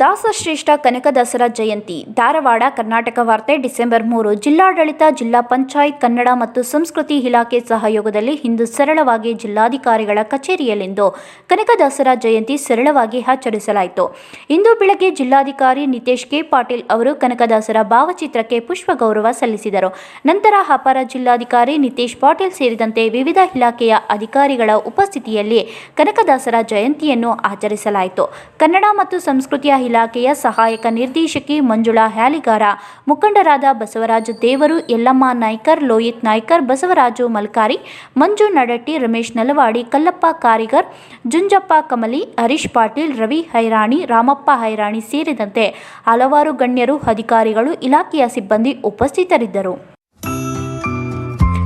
ದಾಸಶ್ರೇಷ್ಠ ಕನಕದಾಸರ ಜಯಂತಿ, ಧಾರವಾಡ, ಕರ್ನಾಟಕ ವಾರ್ತೆ, ಡಿಸೆಂಬರ್ ಮೂರು, ಜಿಲ್ಲಾಡಳಿತ, ಜಿಲ್ಲಾ ಪಂಚಾಯತ್, ಕನ್ನಡ ಮತ್ತು ಸಂಸ್ಕೃತಿ ಇಲಾಖೆ ಸಹಯೋಗದಲ್ಲಿ ಇಂದು ಸರಳವಾಗಿ ಜಿಲ್ಲಾಧಿಕಾರಿಗಳ ಕಚೇರಿಯಲ್ಲಿಂದು ಕನಕದಾಸರ ಜಯಂತಿ ಸರಳವಾಗಿ ಆಚರಿಸಲಾಯಿತು. ಇಂದು ಬೆಳಗ್ಗೆ ಜಿಲ್ಲಾಧಿಕಾರಿ ನಿತೇಶ್ ಕೆ. ಪಾಟೀಲ್ ಅವರು ಕನಕದಾಸರ ಭಾವಚಿತ್ರಕ್ಕೆ ಪುಷ್ಪ ಗೌರವ ಸಲ್ಲಿಸಿದರು. ನಂತರ ಅಪರ ಜಿಲ್ಲಾಧಿಕಾರಿ ನಿತೇಶ್ ಪಾಟೀಲ್ ಸೇರಿದಂತೆ ವಿವಿಧ ಇಲಾಖೆಯ ಅಧಿಕಾರಿಗಳ ಉಪಸ್ಥಿತಿಯಲ್ಲಿ ಕನಕದಾಸರ ಜಯಂತಿಯನ್ನು ಆಚರಿಸಲಾಯಿತು. ಕನ್ನಡ ಮತ್ತು ಸಂಸ್ಕೃತಿಯ ಇಲಾಖೆಯ ಸಹಾಯಕ ನಿರ್ದೇಶಕಿ ಮಂಜುಳಾ ಹ್ಯಾಲಿಗಾರ, ಮುಖಂಡರಾದ ಬಸವರಾಜ ದೇವರು, ಯಲ್ಲಮ್ಮ ನಾಯ್ಕರ್, ಲೋಹಿತ್ ನಾಯ್ಕರ್, ಬಸವರಾಜು ಮಲ್ಕಾರಿ, ಮಂಜು ನಡಟ್ಟಿ, ರಮೇಶ್ ನಲವಾಡಿ, ಕಲ್ಲಪ್ಪ ಕಾರಿಗರ್, ಜುಂಜಪ್ಪ ಕಮಲಿ, ಹರೀಶ್ ಪಾಟೀಲ್, ರವಿ ಹೈರಾಣಿ, ರಾಮಪ್ಪ ಹೈರಾಣಿ ಸೇರಿದಂತೆ ಹಲವಾರು ಗಣ್ಯರು, ಅಧಿಕಾರಿಗಳು, ಇಲಾಖೆಯ ಸಿಬ್ಬಂದಿ ಉಪಸ್ಥಿತರಿದ್ದರು.